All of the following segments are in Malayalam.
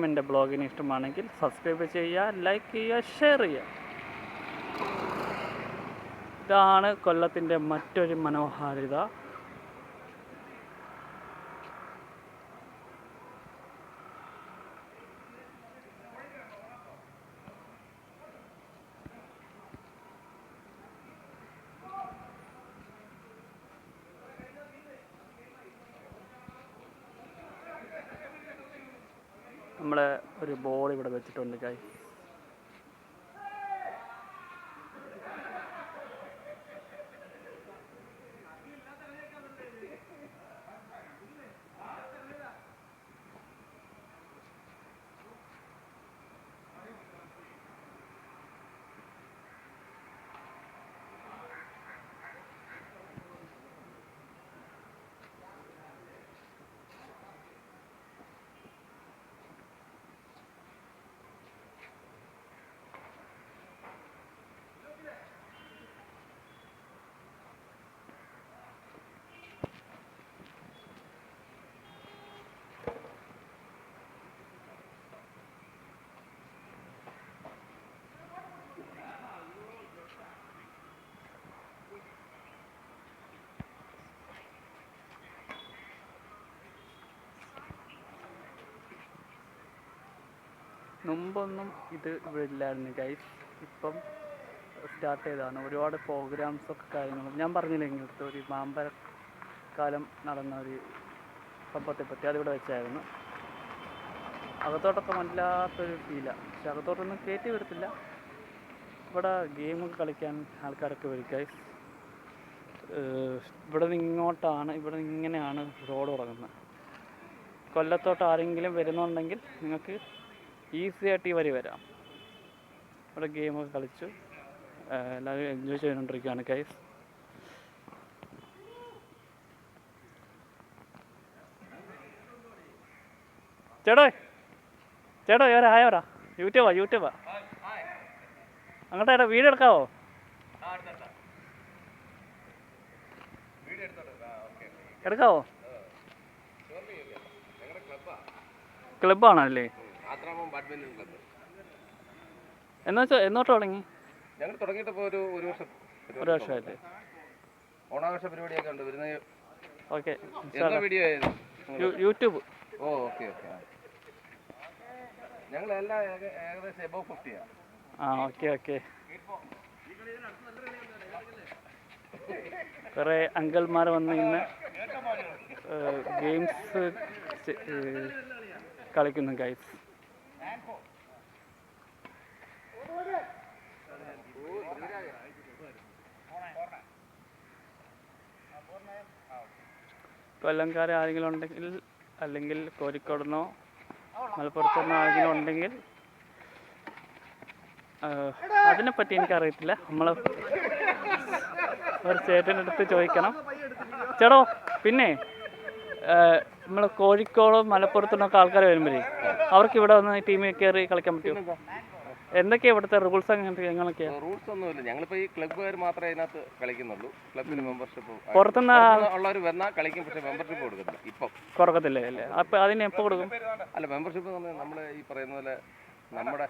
എല്ലാവർക്കും എന്റെ ബ്ലോഗിന് ഇഷ്ടമാണെങ്കിൽ സബ്സ്ക്രൈബ് ചെയ്യുക ലൈക്ക് ചെയ്യുക ഷെയർ ചെയ്യുക. ഇതാണ് കൊല്ലത്തിന്റെ മറ്റൊരു മനോഹാരിത. നമ്മളെ ഒരു ബോൾ ഇവിടെ വെച്ചിട്ടുണ്ട് കൈ മുമ്പൊന്നും ഇത് ഇവിടെ ഇല്ലായിരുന്നു ഗൈസ് ഇപ്പം സ്റ്റാർട്ട് ചെയ്തതാണ്. ഒരുപാട് പ്രോഗ്രാംസ് ഒക്കെ കാര്യങ്ങളും. ഞാൻ പറഞ്ഞില്ലേ ഇങ്ങനത്തെ ഒരു മാമ്പഴക്കാലം നടന്ന ഒരു സംഭവത്തെ പറ്റി. അതിവിടെ വെച്ചായിരുന്നു. അകത്തോട്ടൊക്കെ വല്ലാത്തൊരു ഫീലാണ് പക്ഷെ അകത്തോട്ടൊന്നും കയറ്റി വരത്തില്ല ഇവിടെ ഗെയിമൊക്കെ കളിക്കാൻ ആൾക്കാരൊക്കെ വരും ഗൈസ് ഇവിടെ നിന്ന് ഇങ്ങോട്ടാണ് ഇവിടെ നിന്ന് ഇങ്ങനെയാണ് റോഡ് തുടങ്ങുന്നത് കൊല്ലത്തോട്ട് ആരെങ്കിലും വരുന്നുണ്ടെങ്കിൽ നിങ്ങൾക്ക് ഈസി ആയിട്ട് ഈ വരി വരാം. ഇവിടെ ഗെയിമൊക്കെ കളിച്ചു. എല്ലാവരും എൻജോയ് ചെയ്തുകൊണ്ടിരിക്കുകയാണ് കൈസ് ചേട്ടോ ചേട്ടോ ഇവരെ ആയോരാ യൂട്യൂബാ യൂട്യൂബാ അങ്ങോട്ട് ചേട്ടാ വീഡിയോ എടുക്കാവോ? എടുക്കാവോ? ക്ലബ്ബാണല്ലേ ആത്രാമം ബാഡ്മിന്റൺ ക്ലബ്ബ് എന്ന് വെച്ചാൽ എന്നോട്ട് തുടങ്ങി? ഞങ്ങൾ തുടങ്ങിയിട്ട് ഇപ്പോൾ ഒരു ഒരു വർഷം ഒരു വർഷമായിട്ട് ഓണാഘോഷ പരിപാടിയൊക്കെ ഉണ്ട്. വരുന്ന ഓക്കെ. എന്താ വീഡിയോ ആയിരുന്നു? യൂട്യൂബ്. Oh okay okay. ഞങ്ങൾ എല്ലാം ഏകദേശം എബോ ഫിഫ്റ്റിയാണ് ആ. Okay okay. കുറേ അങ്കിൾമാർ വന്ന് ഇന്ന് ഗെയിംസ് കളിക്കുന്നു ഗൈസ് കൊല്ലംകാർ ആരെങ്കിലും ഉണ്ടെങ്കിൽ അല്ലെങ്കിൽ കോഴിക്കോടുന്നോ മലപ്പുറത്തുനിന്നോ ആരെങ്കിലും ഉണ്ടെങ്കിൽ അതിനെപ്പറ്റി എനിക്കറിയത്തില്ല. നമ്മൾ ഒരു ചേട്ടന്റെ അടുത്ത് ചോദിക്കണം. ചേട്ടോ പിന്നെ നമ്മൾ കോഴിക്കോടും മലപ്പുറത്തുനിന്നൊക്കെ ആൾക്കാർ വരുമ്പോഴേ അവർക്ക് ഇവിടെ വന്ന് ടീമിൽ കയറി കളിക്കാൻ പറ്റുമോ? എന്തൊക്കെയാണ് ഇവിടുത്തെ റൂൾസ് അങ്ങനത്തെ എങ്ങനെയൊക്കെയാണ് റൂൾസ് ഒന്നുമില്ല. ഞങ്ങളിപ്പോ ഈ ക്ലബ്ബുകാർ മാത്രമേ അതിനകത്ത് കളിക്കുന്നുള്ളൂ. ക്ലബിന് മെമ്പർഷിപ്പ് പുറത്തുനിന്ന് ഉള്ളവർ വന്നാൽ കളിക്കും പക്ഷെ മെമ്പർഷിപ്പ് കൊടുക്കത്തില്ല. ഇപ്പം. കുറക്കത്തില്ലേ അല്ലേ? അപ്പൊ അതിന് എപ്പോ കൊടുക്കും? അല്ല മെമ്പർഷിപ്പ് എന്ന് പറഞ്ഞാൽ നമ്മൾ ഈ പറയുന്ന പോലെ നമ്മുടെ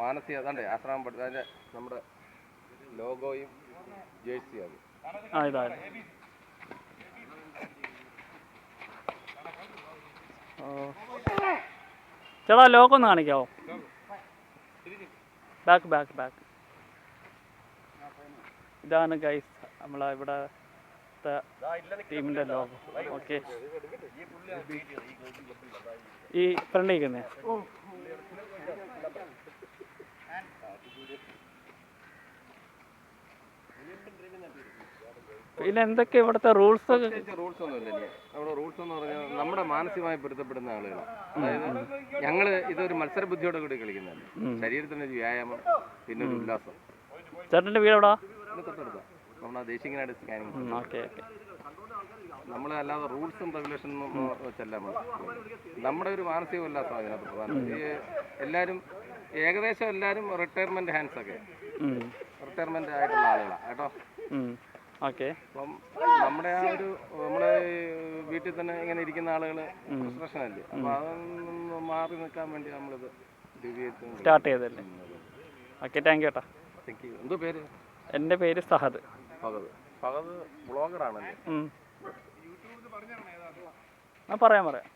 മാനസിക അതാണ്ട് ആശ്രമം പഠിത്തതിന്റെ നമ്മുടെ ലോഗോയും ജേഴ്സിയാണ് ചേട്ടാ ലോഗോ ഒന്ന് കാണിക്കാവോ? ബാക്ക് ബാക്ക് ബാക്ക് ഇതാണ് ഗൈസ് നമ്മളെ ഇവിടെ ടീമിന്റെ ലോഗോ ഓക്കെ ഈ ഫ്രണ്ട് ഇരിക്കുന്നേ പിന്നെ എന്തൊക്കെ ഇവിടുത്തെ റൂൾസ് റൂൾസ് ഒന്നുമില്ല നമ്മുടെ റൂൾസ് എന്ന് പറഞ്ഞാൽ നമ്മുടെ മാനസികമായി പൊരുത്തപ്പെടുന്ന ആളുകൾ അതായത് ഞങ്ങൾ ഇതൊരു മത്സര ബുദ്ധിയോടെ കൂടി കളിക്കുന്നതല്ല? ശരീരത്തിന് ഒരു വ്യായാമം പിന്നെ ഒരു ഉല്ലാസം. ചേട്ടന്റെ വീട് എവിടാ? തൊട്ടടുത്ത. നമ്മുടെ ദേശിങ്ങനാട് സ്കാനിങ് ഓക്കെ ഓക്കെ. നമ്മൾ അല്ലാതെ റൂൾസും റെഗുലേഷനും വെച്ചല്ല നമ്മൾ നമ്മുടെ ഒരു മാനസിക ഉല്ലാസം അതിനകത്ത് പ്രധാനം. ഈ എല്ലാവരും ഏകദേശം എല്ലാരും റിട്ടയർമെന്റ് ഹാൻഡ്സ് ഒക്കെ. റിട്ടയർമെന്റ് ആയിട്ടുള്ള ആളുകളാണ് കേട്ടോ? ഓക്കെ. അപ്പം നമ്മുടെ ആ ഒരു നമ്മുടെ വീട്ടിൽ തന്നെ ഇങ്ങനെ ഇരിക്കുന്ന ആളുകൾ ഫ്രസ്ട്രേഷൻ അല്ലേ അപ്പൊ അതൊന്നും മാറി നിൽക്കാൻ വേണ്ടി നമ്മളിത് സ്റ്റാർട്ട് ചെയ്തല്ലേ ഓക്കെ താങ്ക് യു ഏട്ടാ താങ്ക് യു എന്തോ പേര്? എന്റെ പേര് സഹദ് ഫഹദ്. ഫഹദ് ബ്ലോഗറാണല്ലേ? ആണല്ലേ ആ പറയാം പറയാം.